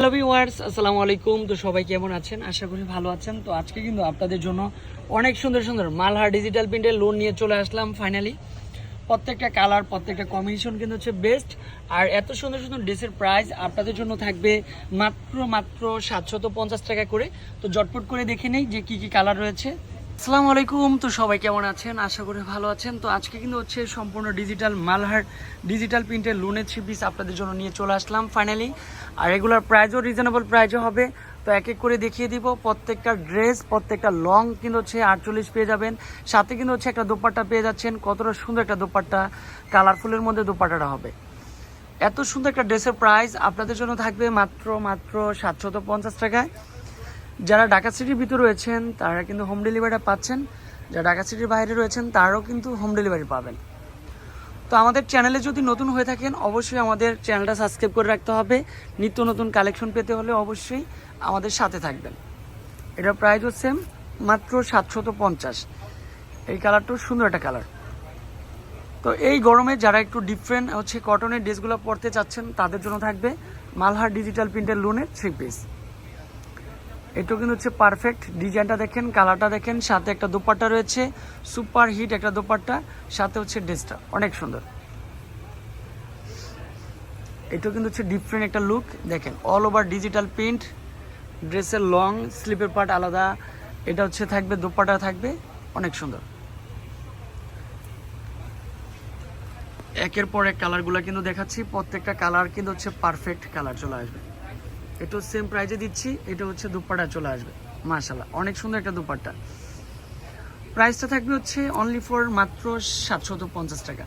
Hello viewers আলাইকুম তো সবাই কেমন আছেন? আশা করি ভালো আছেন। তো আজকে কিন্তু আপনাদের জন্য অনেক সুন্দর সুন্দর মালহার ডিজিটাল প্রিন্টের লোন নিয়ে চলে আসলাম ফাইনালি প্রত্যেকটা কালার প্রত্যেকটা কম্বিনেশন কিন্তু হচ্ছে বেস্ট আর এত সুন্দর সুন্দর ড্রেসের প্রাইস আপনাদের জন্য থাকবে মাত্র মাত্র সাতশত পঞ্চাশ টাকা করে। তো জটপট করে দেখে নেই যে কি কি কালার রয়েছে। আসসালামু আলাইকুম। তো সবাই কেমন আছেন? আশা করি ভালো আছেন। তো আজকে কিন্তু হচ্ছে সম্পূর্ণ ডিজিটাল মালহার ডিজিটাল প্রিন্টের লোনের থ্রি পিস আপনাদের জন্য নিয়ে চলে আসলাম ফাইনালি আর রেগুলার প্রাইজও রিজনেবল প্রাইজও হবে। তো এক এক করে দেখিয়ে দিব। প্রত্যেকটা ড্রেস প্রত্যেকটা লং কিন্তু হচ্ছে আটচল্লিশ পেয়ে যাবেন। সাথে কিন্তু হচ্ছে একটা দোপাট্টা পেয়ে যাচ্ছেন। কতটা সুন্দর একটা দোপাট্টা কালারফুলের মধ্যে দোপাট্টাটা হবে। এত সুন্দর একটা ড্রেসের প্রাইস আপনাদের জন্য থাকবে মাত্র মাত্র সাতশত পঞ্চাশ টাকায়। যারা ঢাকা সিটির ভিতরে রয়েছেন, তারা কিন্তু হোম ডেলিভারিটা পাচ্ছেন। যারা ঢাকা সিটির বাইরে রয়েছেন, তারাও কিন্তু হোম ডেলিভারি পাবেন। তো আমাদের চ্যানেলে যদি নতুন হয়ে থাকেন, অবশ্যই আমাদের চ্যানেলটা সাবস্ক্রাইব করে রাখতে হবে। নিত্য নতুন কালেকশন পেতে হলে অবশ্যই আমাদের সাথে থাকবেন। এটা প্রাইসও সেম মাত্র সাতশত পঞ্চাশ। এই কালারটাও সুন্দর একটা কালার তো এই গরমে যারা একটু ডিফারেন্ট হচ্ছে কটনের ড্রেসগুলো পরতে চাচ্ছেন, তাদের জন্য থাকবে মালহার ডিজিটাল প্রিন্টের লোনের থ্রি পিস এটাও কিন্তু হচ্ছে পারফেক্ট ডিজাইনটা দেখেন কালারটা দেখেন, সাথে একটা দোপাট্টা রয়েছে। সুপার হিট একটা দোপাট্টা, সাথে হচ্ছে ড্রেসটা অনেক সুন্দর। এটাও কিন্তু হচ্ছে ডিফারেন্ট একটা লুক দেখেন অল ওভার ডিজিটাল প্রিন্ট ড্রেসের লং স্লিপের পার্ট আলাদা। এটা হচ্ছে থাকবে, দোপাট্টা থাকবে, অনেক সুন্দর। একের পর এক কালারগুলো কিন্তু দেখাচ্ছি। প্রত্যেকটা কালার কিন্তু হচ্ছে পারফেক্ট কালার চলে আসবে। এটা সেম প্রাইজে দিচ্ছি, এটা হচ্ছে দুপাট্টা চলে আসবে মাশাল্লাহ অনেক সুন্দর একটা দুপাট্টা। প্রাইসটা থাকবে হচ্ছে অনলি ফর মাত্র সাতশত পঞ্চাশ টাকা।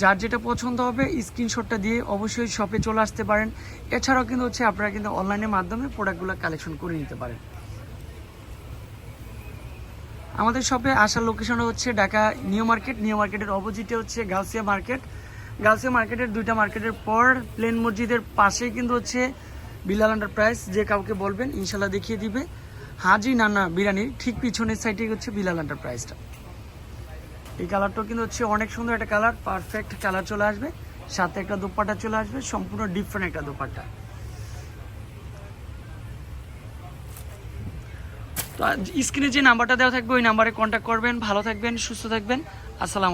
যার যেটা পছন্দ হবে স্ক্রিনশটটা দিয়ে অবশ্যই শপে চলে আসতে পারেন। এছাড়াও কিন্তু হচ্ছে আপনারা কিন্তু অনলাইনের মাধ্যমে প্রোডাক্টগুলো কালেকশন করে নিতে পারেন। আমাদের শপে আসার লোকেশন হচ্ছে ঢাকা নিউ মার্কেট, নিউ মার্কেটের অপোজিটে হচ্ছে গাউসিয়া মার্কেট। গাউসিয়া মার্কেটের দুইটা মার্কেটের পর প্লেন মসজিদের পাশেই কিন্তু হচ্ছে বিলাল এন্টারপ্রাইজ যে কাউকে বলবেন ইনশাল্লাহ দেখিয়ে দিবে। হাজি নানা বিরিয়ানির ঠিক পিছনের সাইডে হচ্ছে বিলাল এন্টারপ্রাইজটা এই কালারটাও কিন্তু হচ্ছে অনেক সুন্দর একটা কালার পারফেক্ট কালার চলে আসবে। সাথে একটা দোপাট্টা চলে আসবে, সম্পূর্ণ ডিফারেন্ট একটা দোপাট্টা। তো স্ক্রিনে যে নাম্বারটা দেওয়া থাকবে, ওই নাম্বারে কন্ট্যাক্ট করবেন, ভালো থাকবেন, সুস্থ থাকবেন। আসসালাম